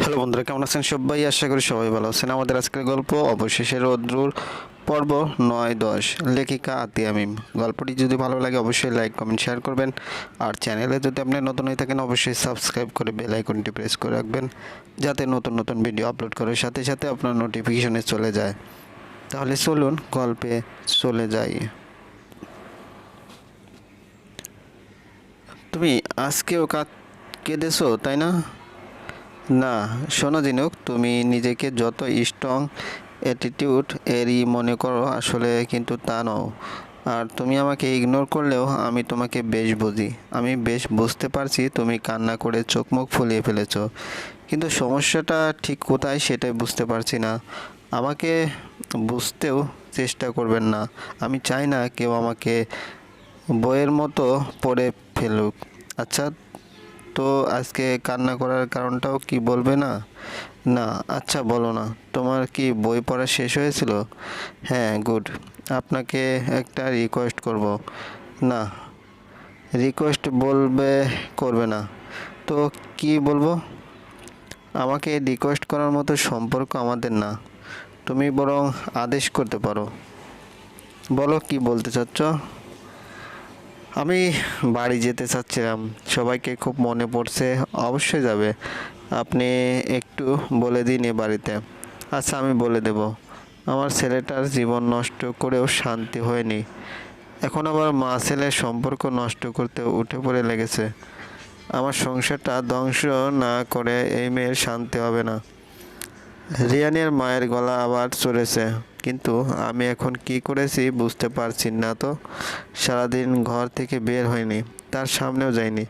Hello বন্ধুরা, কেমন আছেন সবাই? আশা করি সবাই ভালো আছেন। আমাদের আজকের গল্প অবশেষে রৌদ্রুর পর্ব নয় দশ। লেখিকা আতিয়া গল্পটি যদি ভালো লাগে অবশ্যই লাইক, কমেন্ট, শেয়ার করবেন। আর চ্যানেলে যদি আপনি নতুন হয়ে থাকেন, অবশ্যই সাবস্ক্রাইব করে বেল আইকনটি প্রেস করে রাখবেন, যাতে নতুন নতুন ভিডিও আপলোড করার সাথে সাথে আপনার নোটিফিকেশনে চলে যায়। তাহলে চলুন গল্পে চলে যাই। তুমি আজকেও কাঁদ, কেঁদেছো, তাই না? না, শোনো জিনুক, তুমি নিজেকে যত স্ট্রং অ্যাটিটিউড এরই মনে করো, আসলে কিন্তু তা নও। আর তুমি আমাকে ইগনোর করলেও আমি তোমাকে বেশ বুঝি। আমি বেশ বুঝতে পারছি তুমি কান্না করে চোখ মুখ ফুলিয়ে ফেলেছো। কিন্তু সমস্যাটা ঠিক কোথায় সেটাই বুঝতে পারছি না। আমাকে বুঝতেও চেষ্টা করবেন না। আমি চাই না কেউ আমাকে বইয়ের মতো পড়ে ফেলুক। আচ্ছা তো আজকে কান্না করার কারণটাও কি বলবে না? না আচ্ছা বলো না। তোমার কি বই পড়া শেষ হয়েছিল? হ্যাঁ গুড। আপনাকে একটা রিকোয়েস্ট করব। না রিকোয়েস্ট বলবে, করবে না। তো কি বলব? আমাকে রিকোয়েস্ট করার মতো সম্পর্ক আমাদের না। তুমি বরং আদেশ করতে পারো। বলো কি বলতে চাচ্ছ? আমি বাড়ি যেতে চাচ্ছিলাম। সবাইকে খুব মনে পড়ছে, অবশ্যই যাবে। আপনি একটু বলে দিন এ বাড়িতে। আচ্ছা আমি বলে দেব। আমার ছেলেটার জীবন নষ্ট করেও শান্তি হয়নি। এখন আবার মা ছেলের সম্পর্ক নষ্ট করতে উঠে পড়ে লেগেছে। আমার সংসারটা ধ্বংস না করে এই মেয়ের শান্তি হবে না। রিয়ানের মায়ের গলা আবার চড়েছে। কিন্তু আমি এখন কি করেছি বুঝতে পারছি না তো। সারাদিন ঘর থেকে বের হয়নি, তার সামনেও যাইনি।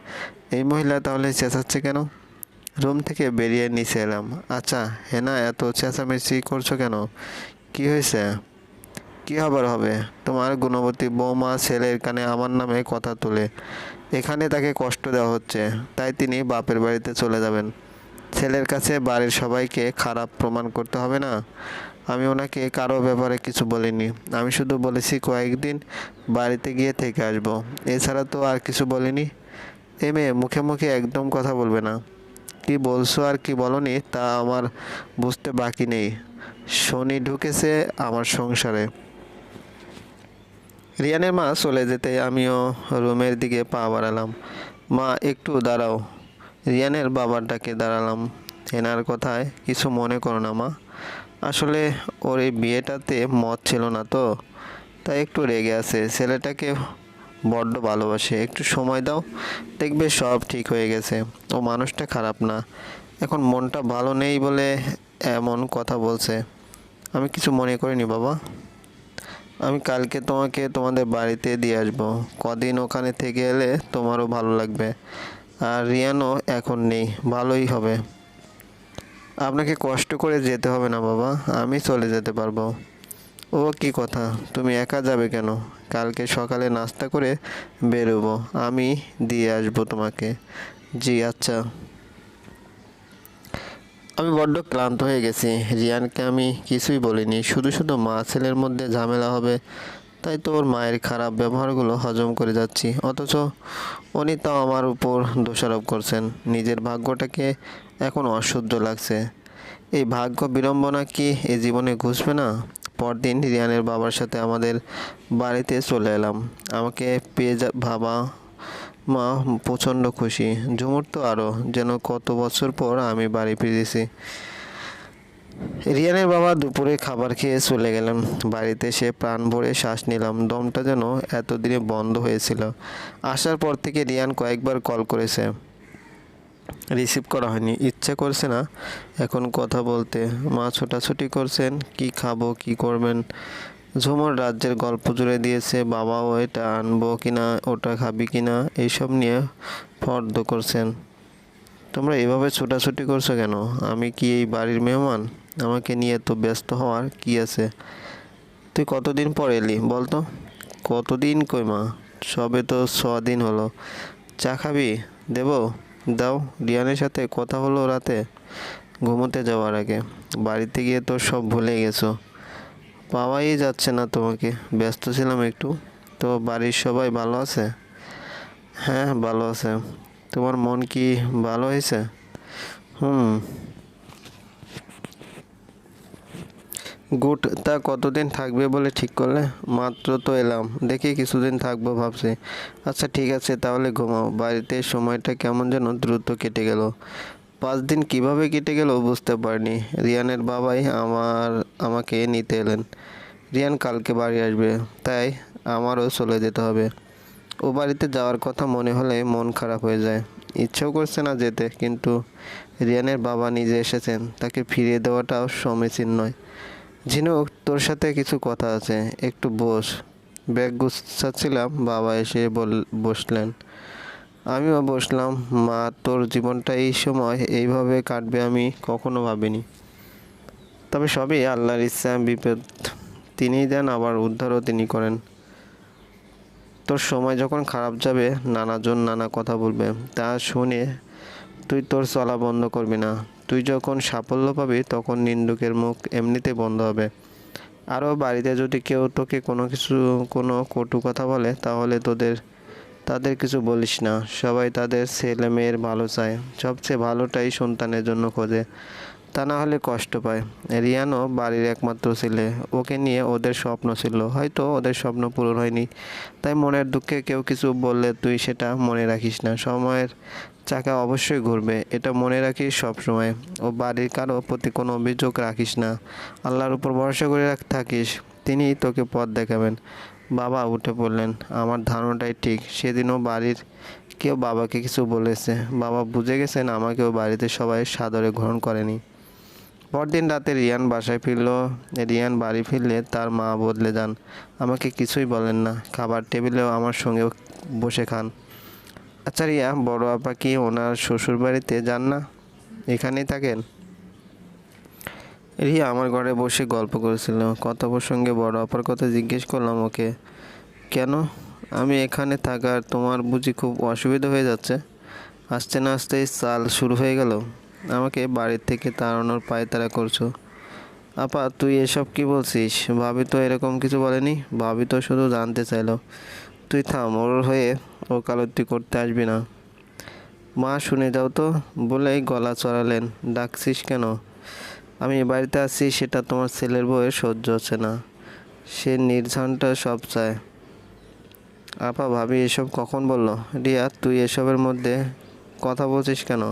এই মহিলা তাহলে চেঁচাচ্ছে কেন? রুম থেকে বেরিয়ে নিচে এলাম। আচ্ছা হেনা, এত চেঁচামেচি করছ কেন? কি হয়েছে? কি আবার হবে? তোমার গুণবতী বৌমা ছেলের কানে আমার নামে কথা তোলে। এখানে তাকে কষ্ট দেওয়া হচ্ছে, তাই তিনি বাপের বাড়িতে চলে যাবেন। ছেলের কাছে বাড়ির সবাইকে খারাপ প্রমাণ করতে হবে না? আমি ওনাকে কারও ব্যাপারে কিছু বলিনি। আমি শুধু বলেছি কয়েকদিন বাড়িতে গিয়ে থেকে আসব। এছাড়া তো আর কিছু বলিনি। এ মেয়ে মুখে মুখে একদম কথা বলবে না। কি বলছো আর কি বলনি তা আমার বুঝতে বাকি নেই। শনি ঢুকেছে আমার সংসারে। রিয়ানের মা চলে যেতে আমিও রুমের দিকে পা বাড়ালাম। মা, একটু দাঁড়াও। রিয়ানের বাবার ডাকে দাঁড়ালাম। এনার কথায় কিছু মনে করো না মা। আসলে ওর এই বিয়েটাতে মত ছিল না তো, তাই একটু রেগে আছে। ছেলেটাকে বড্ড ভালোবাসে। একটু সময় দাও, দেখবে সব ঠিক হয়ে গেছে। ও মানুষটা খারাপ না। এখন মনটা ভালো নেই বলে এমন কথা বলছে। আমি কিছু মনে করিনি বাবা। আমি কালকে তোমাকে তোমাদের বাড়িতে দিয়ে আসব। কদিন ওখানে থেকে এলে তোমারও ভালো লাগবে। আর রিয়ানও এখন নেই। ভালোই হবে। আপনাকে কষ্ট করে যেতে হবে না বাবা, আমি চলে যেতে পারব। ও কি কথা, তুমি একা যাবে কেন? কালকে সকালে নাস্তা করে বেরোবো, আমি দিয়ে আসব তোমাকে। জি আচ্ছা। আমি বড্ড ক্লান্ত হয়ে গেছি। রিয়ানকে আমি কিছুই বলিনি, শুধু শুধু মা ছেলের মধ্যে ঝামেলা হবে তাই তো ওর মায়ের খারাপ ব্যবহারগুলো হজম করে যাচ্ছি। অথচ উনি তাও আমার উপর দোষারোপ করছেন। নিজের ভাগ্যটাকে এখন অসহ্য লাগছে। এই ভাগ্য বিড়ম্বনা কি এ জীবনে ঘুষবে না? পরদিন রিয়ানের বাবার সাথে আমাদের বাড়িতে চলে এলাম। আমাকে পেয়ে যা ভাবা মা প্রচণ্ড খুশি। ঝুমুর তো আরও যেন কত বছর পর আমি বাড়ি ফিরেছি। রিয়ানের বাবা দুপুরে খাবার খেয়ে চলে গেলেন। বাড়িতে সে প্রাণ ভরে শ্বাস নিলাম। দমটা যেন এতদিনে বন্ধ হয়েছিল। আসার পর থেকে রিয়ান কয়েকবার কল করেছে। রিসিভ করা হয়নি। ইচ্ছে করছে না এখন কথা বলতে। মা ছোটাছুটি করছেন, কি খাব, কি করবেন? ঝুমুর রাজ্যের গল্প জুড়ে দিয়েছে, বাবাও এটা আনব কিনা, ওটা খাবি কিনা? এইসব নিয়ে ফর্দ করছেন। তোমরা এভাবে ছোটাছুটি করছ কেন? আমি কি এই বাড়ির মেহমান? আমাকে নিয়ে তো ব্যস্ত হওয়ার কি আছে? তুই কতদিন পর এলি বল তো কতদিন কই মা? সবে তো দিন হলো। চা খাবি? দেবো? দাও। রিয়ানের সাথে কথা হলো রাতে। ঘুমোতে যাওয়ার আগে। বাড়িতে গিয়ে তো সব ভুলে গেছো। পাওয়াই যাচ্ছে না তোমাকে। ব্যস্ত ছিলাম একটু। তো বাড়ির সবাই ভালো আছে? হ্যাঁ ভালো আছে। তোমার মন কি ভালো হয়েছে? হুম। তা কতদিন থাকবে বলে ঠিক করলে? মাত্র তো এলাম। দেখি কিছুদিন থাকব ভাবছি। আচ্ছা ঠিক আছে, তাহলে ঘুমাও। বাড়িতে সময়টা কেমন যেন দ্রুত কেটে গেল। পাঁচ দিন কীভাবে কেটে গেল বুঝতে পারিনি। রিয়ানের বাবাই আমার, আমাকে নিতে এলেন। রিয়ান কালকে বাড়ি আসবে, তাই আমারও চলে যেতে হবে। ও বাড়িতে যাওয়ার কথা মনে হলে মন খারাপ হয়ে যায়। ইচ্ছেও করছে না যেতে, কিন্তু রিয়ানের বাবা নিজে এসেছেন। তাকে ফিরিয়ে দেওয়াটাও সমীচীন নয়। ঝিনুক তোর সাথে কিছু কথা আছে, একটু বস। ব্যাগ গুছাচ্ছিলাম, বাবা এসে বল, বসলেন। আমিও বসলাম, মা, তোর জীবনটা এই সময় এইভাবে কাটবে আমি কখনো ভাবিনি। তবে সবই আল্লাহর ইচ্ছা, বিপদ। তিনিই দেন, আবার উদ্ধারও তিনি করেন। তোর সময় যখন খারাপ যাবে, নানাজন নানা কথা বলবে। তা শুনে তুই তোর চলা বন্ধ করবি না। তুই যখন সাফল্য পাবি, তখন নিন্দুকের মুখ এমনিতে বন্ধ হবে। আরও বাড়িতে যদি কেউ তোকে কোনো কিছু, কোনো কটু কথা বলে, তাহলে তোদের, তাদের কিছু বলিস না। সবাই তাদের ছেলে মেয়ের ভালো চায়। সবচেয়ে ভালোটাই সন্তানের জন্য খোঁজে। তা না হলে কষ্ট পায়। রিয়ানও বাড়ির একমাত্র ছেলে। ওকে নিয়ে ওদের স্বপ্ন ছিল। হয়তো ওদের স্বপ্ন পূরণ হয়নি। তাই মনের দুঃখে কেউ কিছু বললে তুই সেটা মনে রাখিস না। সময়ের চাকা অবশ্যই ঘুরবে, এটা মনে রাখিস সবসময়। ও বাড়ির কারও প্রতি কোনো অভিযোগ রাখিস না। আল্লাহর উপর ভরসা করে রাখ, থাকিস। তিনিই তোকে পথ দেখাবেন। বাবা উঠে পড়লেন। আমার ধারণাটাই ঠিক। সেদিনও বাড়ির কেউ বাবাকে কিছু বলেছে। বাবা বুঝে গেছেন আমাকেও বাড়িতে সবাই সাদরে গ্রহণ করেনি। পরদিন রাতে রিয়ান বাসায় ফিরল। রিয়ান বাড়ি ফিরলে তার মা বদলে যান। আমাকে কিছুই বলেন না। খাবার টেবিলেও আমার সঙ্গে বসে খান। আচ্ছা রিয়া, বড় আপা কি ওনার শ্বশুর বাড়িতে যান না? এখানেই থাকেন? রিয়া, আমার ঘরে বসে গল্প করেছিল কথা প্রসঙ্গে বড় আপার কথা জিজ্ঞেস করলাম ওকে, কেন? আমি এখানে থাকার তোমার বুঝি খুব অসুবিধা হয়ে যাচ্ছে। আসতে না আসতেই চাল শুরু হয়ে গেল। আমাকে বাড়ির থেকে তাড়ানোর পায়তারা করছ। আপা, তুই এসব কি বলছিস? ভাবি তো এরকম কিছু বলেনি। ভাবি তো শুধু জানতে চাইলো। তুই থাম, ওর হয়ে ও ওকালতি করতে আসবি না। মা, শুনে যাও তো, বলেই গলা চড়ালেন। ডাকছিস কেন? আমি বাড়িতে আছি, সেটা তোমার ছেলের বউয়ের সহ্য হচ্ছে না। সে নির্ঝনটা সব চায়। আপা, ভাবি, এসব কখন বলল? রিয়া, তুই এসবের মধ্যে কথা বলছিস কেন?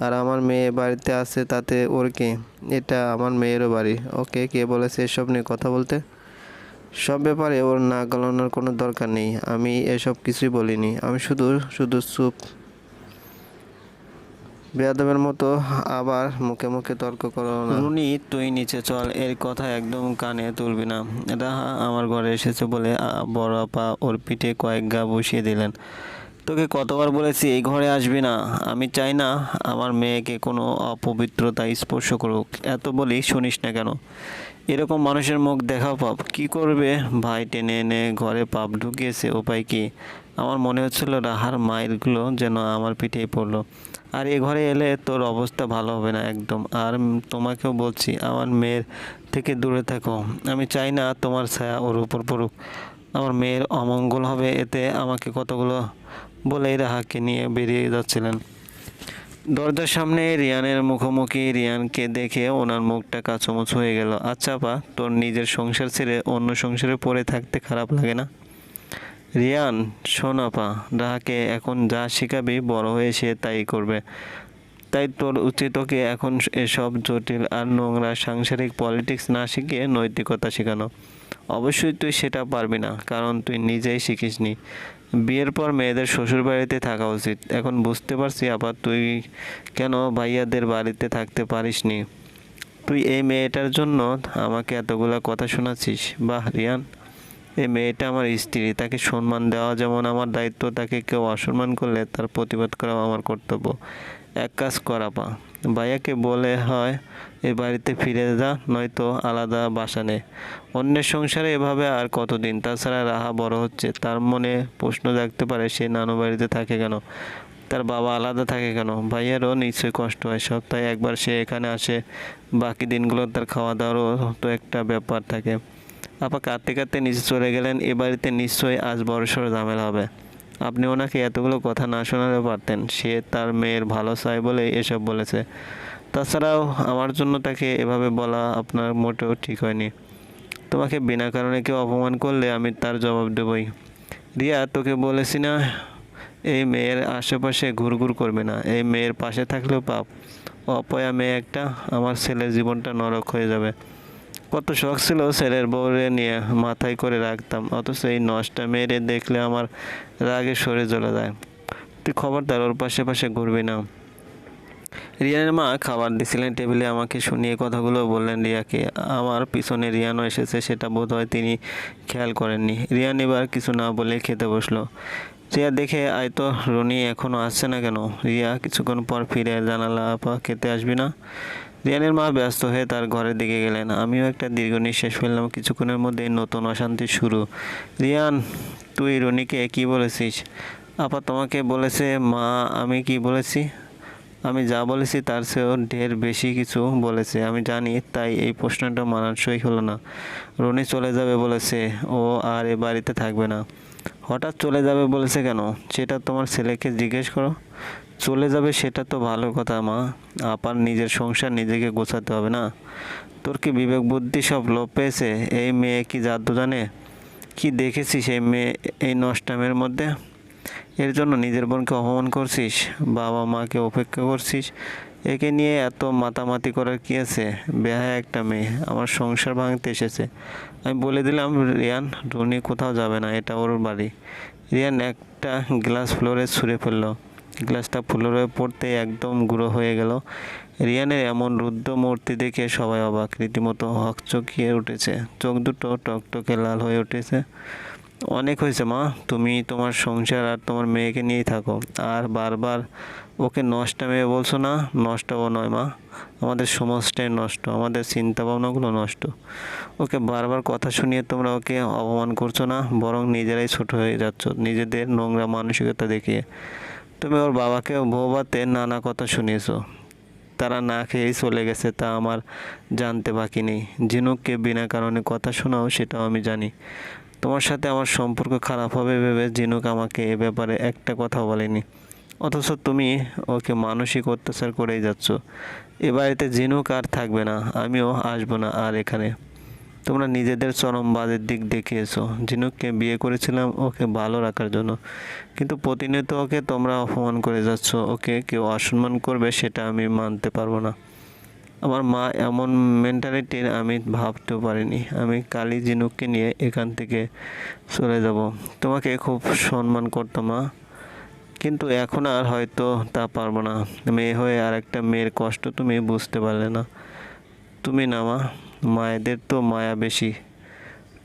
আর আমার মেয়ে বাড়িতে আছে, তাতে ওর কি? এটা আমার মেয়েরও বাড়ি। ওকে কে বলেছে এসব নিয়ে কথা বলতে? সব ব্যাপারে ওর না গলানোর কোনো দরকার নেই। আমি এসব কিছুই বলিনি। আমি শুধু শুধু চুপ। বেয়াদবের মতো আবার মুখে মুখে তর্ক করো না। রুনি, তুই নিচে চল, এর কথা একদম কানে তুলবি না। রাহা আমার ঘরে এসেছে বলে বড় আপা ওর পিঠে কয়েক গা বসিয়ে দিলেন। তোকে কতবার বলেছি, এই ঘরে আসবি না। আমি চাই না আমার মেয়েকে কোনো অপবিত্রতা স্পর্শ করুক। এত বলি শুনিস না কেন? এরকম মানুষের মুখ দেখাও পাপ। কি করবে? ভাই টেনে এনে ঘরে পাপ ঢুকিয়েছে, উপায় কি? আমার মনে হচ্ছিল রাহার মাইলগুলো যেন আমার পিঠেই পড়ল। আর এ ঘরে এলে তোর অবস্থা ভালো হবে না একদম। আর তোমাকেও বলছি, আমার মেয়ের থেকে দূরে থাকো। আমি চাই না তোমার ছায়া ওর উপর পড়ুক। আমার মেয়ের অমঙ্গল হবে, এতে আমাকে কতগুলো বলেই রাহাকে নিয়ে বেরিয়ে যাচ্ছিলেন। দরজার সামনে রিয়ানের মুখোমুখি রিয়ানকে দেখে ওনার মুখটা কাচুমুচু হয়ে গেল। আচ্ছা পা তোর নিজের সংসার ছেড়ে অন্য সংসারে পড়ে থাকতে খারাপ লাগে না? রিয়ান, শোন আপা রাহাকে এখন যা শেখাবি বড় হয়ে সে তাই করবে। তাই তোর উচিত ওকে এখন এসব জটিল আর নোংরা সাংসারিক পলিটিক্স না শিখিয়ে নৈতিকতা শেখানো। অবশ্যই তুই সেটা পারবি না, কারণ তুই নিজেই শিখিসনি। বিয়ের পর মেয়েদের শ্বশুর বাড়িতে থাকা উচিত। এখন বুঝতে পারছি আবার তুই কেন ভাইয়াদের বাড়িতে থাকতে পারিসনি? তুই এই মেয়েটার জন্য আমাকে এতগুলা কথা শোনাচ্ছিস? বাহ, রিয়ান, এই মেয়েটা আমার স্ত্রী, তাকে সম্মান দেওয়া যেমন আমার দায়িত্ব, তাকে কেউ অসম্মান করলে তার প্রতিবাদ করাও আমার কর্তব্য। এক কাজ করা পা। ভাইয়াকে বলে হয়, এ বাড়িতে ফিরে যা, নয়তো আলাদা বাসা নে। অন্যের সংসারে এভাবে আর কতদিন? তাছাড়া রাহা বড় হচ্ছে। তার মনে প্রশ্ন জাগতে পারে, সে নানু বাড়িতে থাকে কেন? তার বাবা আলাদা থাকে কেন? ভাইয়ারও নিশ্চয়ই কষ্ট হয়। সপ্তাহে একবার সে এখানে আসে। বাকি দিনগুলো তার খাওয়া দাওয়ারও তো একটা ব্যাপার থাকে। আপা কাঁদতে কাঁদতে নিচে চলে গেলেন। এ বাড়িতে নিশ্চয়ই আজ বড়সড় ঝামেলা হবে। আপনি ওনাকে এতগুলো কথা না শোনাতে পারতেন, সে তার মেয়ের ভালো চায় বলেই এসব বলেছে। তাছাড়াও আমার জন্য তাকে এভাবে বলা আপনার মোটেও ঠিক হয়নি। তোমাকে বিনা কারণে কেউ অপমান করলে আমি তার জবাব দেবই। রিয়া, তোকে বলেছি না, এই মেয়ের আশেপাশে ঘুরঘুর করবে না। এই মেয়ের পাশে থাকলেও পাপ। অপয়া মেয়ে একটা, আমার ছেলের জীবনটা নরক হয়ে যাবে। কত শখ ছিল ছেলের বউরে নিয়ে মাথায় করে রাখতাম, অথচ এই নষ্টা মেরে দেখলে আমার রাগে সরে চলে যায়। তুই খবরদার, ওর পাশে পাশে ঘুরবি না। রিয়ানের মা খাবার দিছিলেন, টেবিলে আমাকে শুনিয়ে কথাগুলো বললেন রিয়াকে। আমার পিছনে রিয়ানও এসেছে, সেটা বোধ হয় তিনি খেয়াল করেননি। রিয়ান এবার কিছু না বলে খেতে বসল। রিয়া দেখে, আয় তো রনি এখনও আসছে না কেন? রিয়া কিছুক্ষণ পর ফিরে জানালা আপা খেতে আসবি না? রিয়ানের মা ব্যস্ত হয়ে তার ঘরের দিকে গেলেন। আমিও একটা দীর্ঘ নিঃশ্বাস ফেললাম। কিছুক্ষণের মধ্যেই নতুন অশান্তি শুরু। রিয়ান, তুই রনিকে কি বলেছিস? আপা তোমাকে বলেছে, মা, আমি কি বলেছি? আমি যা বলেছি তার চেয়েও ঢের বেশি কিছু বলেছে। আমি জানি, তাই এই প্রশ্নটা মানানসই হলো না। রনি চলে যাবে বলেছে, ও আর এ বাড়িতে থাকবে না। হঠাৎ চলে যাবে বলেছে কেন? সেটা তোমার ছেলেকে জিজ্ঞেস করো। চলে যাবে সেটা তো ভালো কথা, মা। আপার নিজের সংসার নিজেকে গোছাতে হবে না। তোর কি বিবেক বুদ্ধি সব লোপ পেয়েছে? এই মেয়ে কি জাদু জানে? কি দেখেছিস এই মেয়ে এই নষ্টামের মধ্যে? এর জন্য নিজের বোনকে অপমান করছিস, বাবা মাকে অপেক্ষা করছিস। একে নিয়ে এত মাতামাতি করার কি আছে? বেহায় একটা মেয়ে, আমার সংসার ভাঙতে এসেছে। আমি বলে দিলাম, রিয়ান, রুনি কোথাও যাবে না, এটা ওর বাড়ি। রিয়ান একটা গ্লাস ফ্লোরে ছুঁড়ে ফেলল। গ্লাসটা ফ্লোরে পড়তে একদম গুঁড়ো হয়ে গেল। রিয়ানের এমন রুদ্র মূর্তি দেখে সবাই অবাক। রীতিমতো হকচকিয়ে উঠেছে। চোখ দুটো টকটকে লাল হয়ে উঠেছে। অনেক হয়েছে মা। তুমি তোমার সংসার আর তোমার মেয়েকে নিয়েই থাকো। আর বারবার ওকে নষ্ট মেয়ে বলছো না, নষ্ট ও নয় মা। আমাদের সমাজটাই নষ্ট। আমাদের চিন্তা ভাবনাগুলো নষ্ট। ওকে বারবার কথা শুনিয়ে তোমরা ওকে অপমান করছ না, বরং নিজেরাই ছোট হয়ে যাচ্ছ। নিজেদের নোংরা মানসিকতা দেখিয়ে। তুমি ওর বাবাকে বৌবাতে নানা কথা শুনিয়েছো। তারা না খেয়েই চলে গেছে তা আমার জানতে বাকি নেই। ঝিনুককে বিনা কারণে কথা শোনাও সেটাও আমি জানি। তোমার সাথে আমার সম্পর্ক খারাপ হবে ভেবে ঝিনুক আমাকে এ ব্যাপারে একটা কথা বলেনি। অথচ তুমি ওকে মানসিক অত্যাচার করেই যাচ্ছ। এ বাড়িতে ঝিনুক আর থাকবে না, আমিও আসব না আর এখানে। তোমরা নিজেদের চরম বাজের দিক দেখিয়েছো। ঝিনুককে বিয়ে করেছিলাম ওকে ভালো রাখার জন্য। কিন্তু প্রতিনিয়ত ওকে তোমরা অপমান করে যাচ্ছ। ওকে কেউ অসম্মান করবে সেটা আমি মানতে পারব না। আমার মা এমন মেন্টালিটির আমি ভাবতেও পারিনি। আমি কালী ঝিনুককে নিয়ে এখান থেকে চলে যাব। তোমাকে খুব সম্মান করতাম মা। কিন্তু এখন আর হয়তো তা পারব না। মেয়ে হয়ে আর একটা মেয়ের কষ্ট তুমি বুঝতে পারলে না। তুমি না মা। মায়েদের তো মায়া বেশি।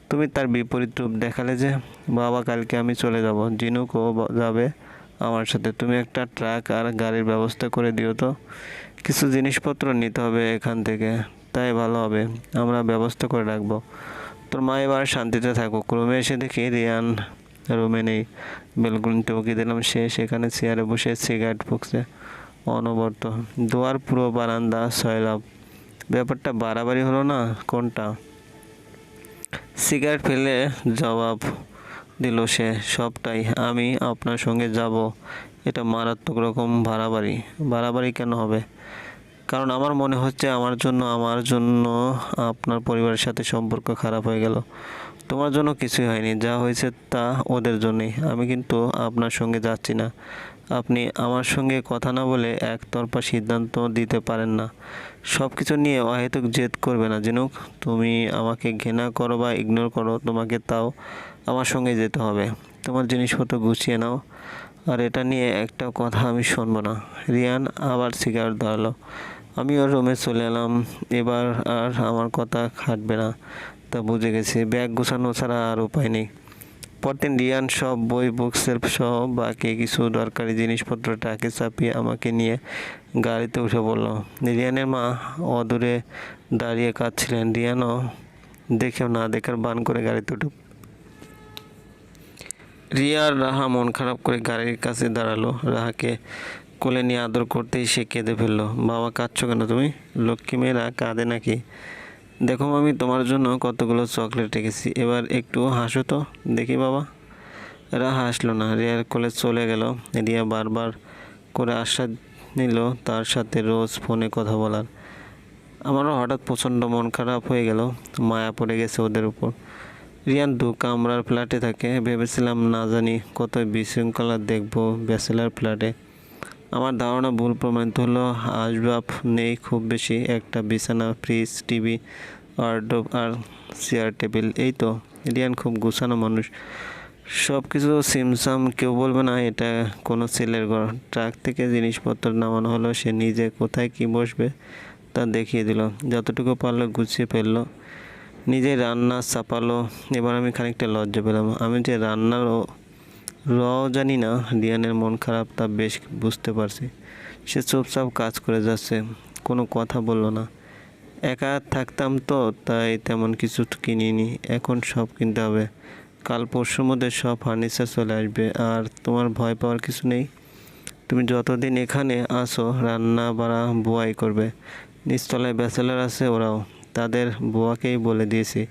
তুমি তার বিপরীত রূপ দেখালে যে, বাবা, কালকে আমি চলে যাব। জিনুকও যাবে আমার সাথে। তুমি একটা ট্রাক আর গাড়ির ব্যবস্থা করে দিও তো। কিছু জিনিসপত্র নিতে হবে এখান থেকে। তাই ভালো হবে। আমরা ব্যবস্থা করে রাখব। তোর মা এবার শান্তিতে থাকুক। রুমে এসে দেখি রিয়ান রুমে নেই। বেলকুনিতে উকি দিলাম। সে সেখানে চেয়ারে বসে সিগারেট ফুকছে। অনবরত। দোয়ার পুরো বারান্দা সয়লাভ ব্যাপারটা বাড়াবাড়ি হলো না? কোনটা? সিগারেট ফেলে জবাব দিল সে, সবটাই আমি আপনার সঙ্গে যাব। এটা মারাত্মক রকম বাড়াবাড়ি। বাড়াবাড়ি কেন হবে? কারণ আমার মনে হচ্ছে আমার জন্য আমার জন্য আপনার পরিবারের সাথে সম্পর্ক খারাপ হয়ে গেল। তোমার জন্য কিছুই হয়নি, যা হয়েছে তা ওদের জন্যই। আমি কিন্তু আপনার সঙ্গে যাচ্ছি না। আপনি আমার সঙ্গে কথা না বলে একতরফা সিদ্ধান্ত দিতে পারেন না। সব কিছু নিয়ে অহেতুক জেদ করবে না, জিনুক। তুমি আমাকে ঘৃণা করো বা ইগনোর করো, তোমাকে তাও আমার সঙ্গে যেতে হবে। তোমার জিনিসপত্র গুছিয়ে নাও। আর এটা নিয়ে একটা কথা আমি শুনব না। রিয়ান আবার সিগারেট ধরালো। আমি ওর রুমে চলে এলাম। এবার আর আমার কথা খাটবে না। তা বুঝে গেছি, ব্যাগ গোছানো ছাড়া আর উপায় নেই। পরদিন রিয়ান সব বই বুক সেলফ সহ বাকি কিছু দরকারি জিনিসপত্র টাকে চাপিয়ে আমাকে নিয়ে গাড়িতে উঠে পড়ল। রিয়ানের মা অদূরে দাঁড়িয়ে কাঁদছিলেন। রিয়ানও দেখেও না দেখার বান করে গাড়িতে উঠে রিয়ার রাহা মন খারাপ করে গাড়ির কাছে দাঁড়াল। রাহাকে কোলে নিয়ে আদর করতেই সে কেঁদে ফেলল। বাবা, কাঁদছো কেন তুমি? লক্ষ্মী মেয়েরা কাঁদে নাকি? দেখো আমি তোমার জন্য কতগুলো চকলেট রেখেছি। এবার একটু হাসো তো, দেখি বাবা। এরা হাসলো না, রিয়ার কোলে চলে গেল। রিয়া বারবার করে আশ্বাস নিল তার সাথে রোজ ফোনে কথা বলার। আমারও হঠাৎ প্রচণ্ড মন খারাপ হয়ে গেল, মায়া পড়ে গেছে ওদের উপর। রিয়ান দু কামরার ফ্ল্যাটে থাকে, ভেবেছিলাম না জানি কত বিশৃঙ্খলা দেখব ব্যাচেলার ফ্ল্যাটে। আমার ধারণা ভুল প্রমাণিত হলো, আসবাব নেই খুব বেশি, একটা বিছানা ফ্রিজ টিভি ওয়ার্ডরোব আর চেয়ার টেবিল এই তো। রিয়ান খুব গুছানো মানুষ। সব কিছু সিমসাম, কেউ বলবে না, এটা কোনো ছেলের ঘর। ট্রাক থেকে জিনিসপত্র নামানো হলো, সে নিজে কোথায় কি বসবে তা দেখিয়ে দিল। যতটুকু পারল গুছিয়ে ফেলল। নিজে রান্না চাপালো। এবার আমি খানিকটা লজ্জা পেলাম। আমি যে রান্নার রও জানি না রিয়ানের মন খারাপ তা বেশ বুঝতে পারছি। সে চুপচাপ কাজ করে যাচ্ছে, কোনো কথা বলল না। একা থাকতাম তো, তাই তেমন কিছু কিনিনি, এখন সব কিনতে হবে। কাল পরশুর মধ্যে সব ফার্নিচার চলে আসবে, আর তোমার ভয় পাওয়ার কিছু নেই? তুমি যতদিন এখানে আসো রান্না বাড়া বুয়াই করবে। নিচতলায় ব্যাচেলার আছে ওরাও, তাদের বুয়াকেই বলে দিয়েছি।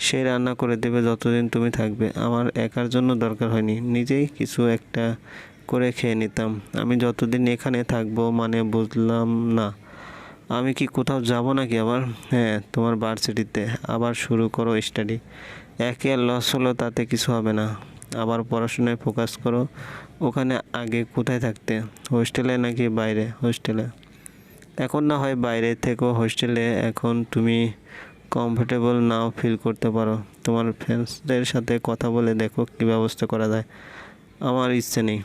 সে রান্না করে দেবে যতদিন তুমি থাকবে। আমার একার জন্য দরকার হয়নি। নিজেই কিছু একটা করে খেয়ে নিতাম। আমি যতদিন এখানে থাকব মানে বুঝলাম না। আমি কি কোথাও যাব নাকি আবার? হ্যাঁ তোমার ভার্সিটিতে। আবার শুরু করো স্টাডি। একে আর লস হলো তাতে কিছু হবে না। আবার পড়াশোনায় ফোকাস করো। ওখানে আগে কোথায় থাকতে? হোস্টেলে নাকি বাইরে? হোস্টেলে। এখন না হয় বাইরে থেকেও হোস্টেলে। এখন তুমি কমফোর্টেবল নাও ফিল করতে পারো। তোমার ফ্রেন্ডসদের সাথে কথা বলে দেখো কী ব্যবস্থা করা যায়। আমার ইচ্ছে নেই।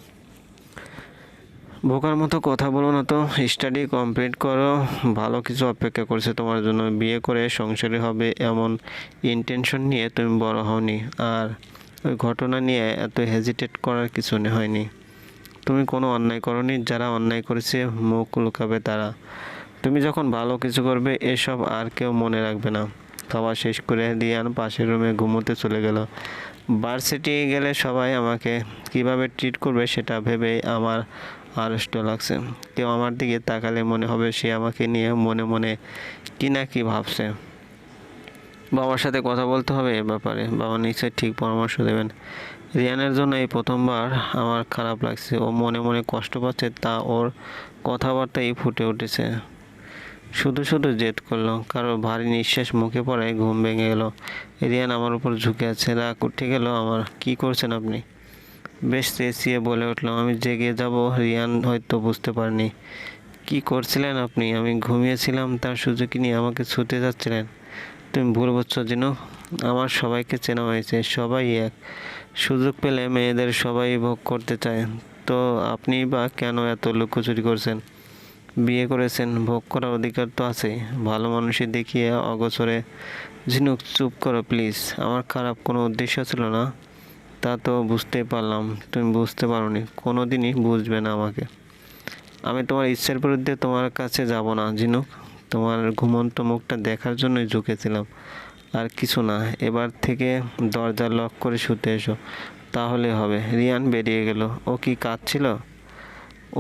বোকার মতো কথা বলো না তো। স্টাডি কমপ্লিট করো। ভালো কিছু অপেক্ষা করছে তোমার জন্য। বিয়ে করে সংসারী হবে এমন ইন্টেনশন নিয়ে তুমি বড় হওনি। আর ওই ঘটনা নিয়ে এত হেজিটেট করার কিছু হয়নি। তুমি কোনো অন্যায় করনি। যারা অন্যায় করেছে মুখ লুকাবে তারা। তুমি যখন ভালো কিছু করবে, এসব আর কেউ মনে রাখবে না। খাওয়া শেষ করে রিয়ান পাশের রুমে ঘুমোতে চলে গেল। ভার্সিটি গেলে সবাই আমাকে কীভাবে ট্রিট করবে সেটা ভেবেই আমার আড়ষ্ট লাগছে। কেউ আমার দিকে তাকালে মনে হবে সে আমাকে নিয়ে মনে মনে কি না কি ভাবছে। বাবার সাথে কথা বলতে হবে এ ব্যাপারে। বাবা নিশ্চয়ই ঠিক পরামর্শ দেবেন। রিয়ানের জন্য এই প্রথমবার আমার খারাপ লাগছে। ও মনে মনে কষ্ট পাচ্ছে, তা ওর কথাবার্তাই ফুটে উঠেছে। শুধু শুধু জেদ করল, কারও ভারী নিঃশ্বাস মুখে পড়ায় ঘুম ভেঙে গেল। রিয়ান আমার উপর ঝুঁকে আছে, রাগ উঠে গেল আমার, কি করছেন আপনি? বেশ চেঁচিয়ে বলে উঠলাম আমি জেগে যাব, রিয়ান হয়তো বুঝতে পারিনি। কি করছিলেন আপনি? আমি ঘুমিয়েছিলাম, তার সুযোগ নিয়ে আমাকে ছুতে যাচ্ছিলেন। তুমি ভুল বুঝছ যেন আমার সবাইকে চেনা হয়েছে, সবাই এক। সুযোগ পেলে মেয়েদের সবাই ভোগ করতে চায়। তো আপনি বা কেন এত লুকোচুরি করছেন? বিয়ে করেছেন, ভোগ করার অধিকার তো আছে। ভালো মানুষই দেখিয়ে অগোচরে। ঝিনুক, চুপ করো প্লিজ। আমার খারাপ কোনো উদ্দেশ্য ছিল না। তা তো বুঝতেই পারলাম, তুমি বুঝতে পারোনি। কোনো দিনই বুঝবে না আমাকে। আমি তোমার ইচ্ছার বিরুদ্ধে তোমার কাছে যাব না, ঝিনুক। তোমার ঘুমন্ত মুখটা দেখার জন্যই ঝুঁকেছিলাম। আর কিছু না, এবার থেকে দরজা লক করে শুতে এসো। তাহলে হবে। রিয়ান বেরিয়ে গেল। ও কি কাঁদছিল?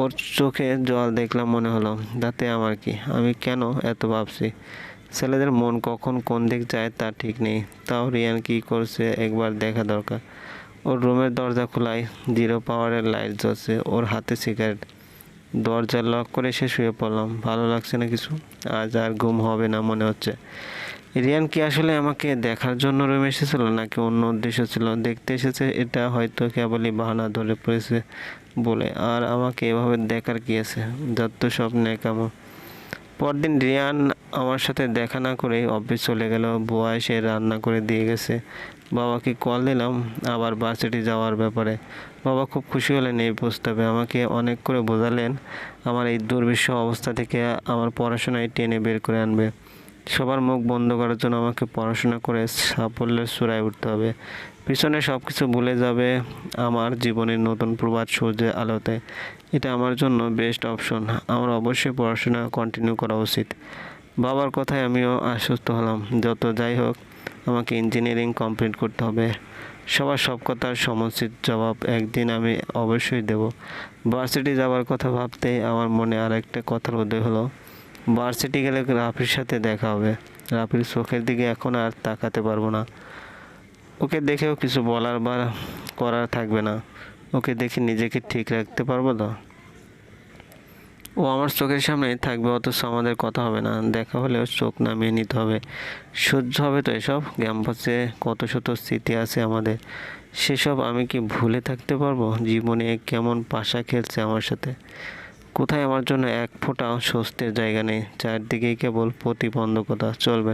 ওর চোখে জল দেখলাম, মনে হলো, তাতে আমার কি? আমি কেন এত ভাবছি? ছেলেদের মন কখন কোন দিক যায় তা ঠিক নেই। তাও রিয়ান কি করছে একবার দেখা দরকার। ওর রুমের দরজা খোলায় জিরো পাওয়ারের লাইট জ্বলছে, ওর হাতে সিগারেট। দরজা লক করে এসে শুয়ে পড়লাম, ভালো লাগছে না কিছু? আজ আর ঘুম হবে না মনে হচ্ছে। রিয়ান কি আসলে আমাকে দেখার জন্য রুমে এসেছিল, নাকি অন্য উদ্দেশ্য ছিল? দেখতে এসেছে, এটা হয়তো কেবলই বাহানা ধরে পড়েছে। বলে, আর আমাকে এভাবে দেখার কি আছে? যত সব ন্যাকামো। পরদিন রিয়ান আমার সাথে দেখা না করে অফিস চলে গেল। বুয়া এসে রান্না করে দিয়ে গেছে। বাবাকে কল দিলাম, আবার বাসেটি যাওয়ার ব্যাপারে। বাবা খুব খুশি হলেন এই প্রস্তাবে। আমাকে অনেক করে বোঝালেন, আমার এই দুর্বিষ অবস্থা থেকে আমার পড়াশোনায় টেনে বের করে আনবে। সবার মুখ বন্ধ করার জন্য আমাকে পড়াশোনা করে সাফল্যের চূড়ায় উঠতে হবে। পিছনে সব কিছু ভুলে যাবে আমার জীবনের নতুন প্রবাদ সূর্যের আলোতে। এটা আমার জন্য বেস্ট অপশন আমার অবশ্যই পড়াশোনা কন্টিনিউ করা উচিত। বাবার কথায় আমিও আশ্বস্ত হলাম। যত যাই হোক, আমাকে ইঞ্জিনিয়ারিং কমপ্লিট করতে হবে। সবার সব কথার সমুচিত জবাব একদিন আমি অবশ্যই দেব। ভার্সিটি যাওয়ার কথা ভাবতেই আমার মনে আরেকটা কথার উদয় হলো ভার্সিটি গেলে রাফির সাথে দেখা হবে। রাফির চোখের দিকে এখন আর তাকাতে পারব না। ওকে দেখেও কিছু বলার বা করার থাকবে না। ওকে দেখে নিজেকে ঠিক রাখতে পারব তো? ও আমার চোখের সামনেই থাকবে, অথচ আমাদের কথা হবে না। দেখা হলেও চোখ নামিয়ে নিতে হবে। সহ্য হবে তো এসব? ক্যাম্পাসে কত শত স্মৃতি আছে আমাদের। সেসব আমি কি ভুলে থাকতে পারব? জীবনে কেমন পাশা খেলছে আমার সাথে। কোথায় আমার জন্য এক ফোঁটা স্বস্তির জায়গা নেই? চারদিকেই কেবল প্রতিবন্ধকতা চলবে।